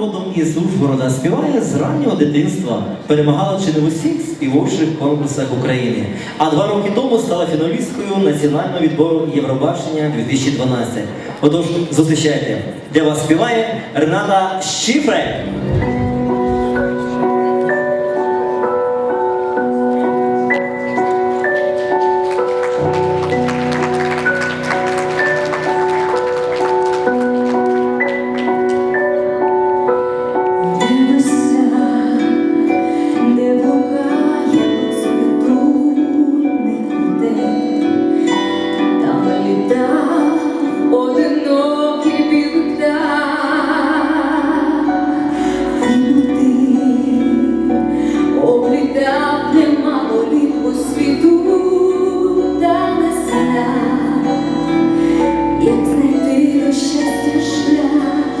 родом із Ужгорода, співає з раннього дитинства, перемагала чи не в усіх співовших конкурсах України. А два роки тому стала фіналісткою національного відбору Євробачення 2012. Отож, зустрічайте, для вас співає Рената Щифре. як знайти до щастя шлях,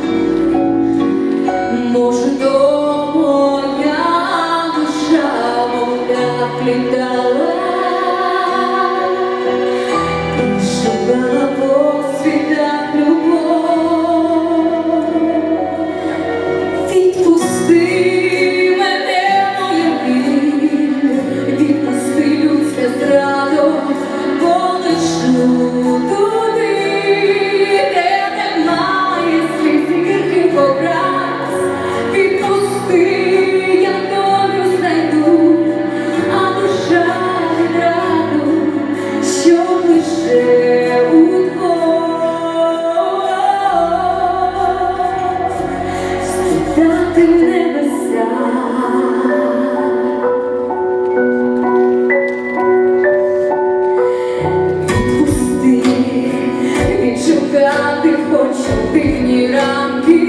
може, то моя душа, мовляв, літала, і шукала по світах. шукати хочу дивні рамки.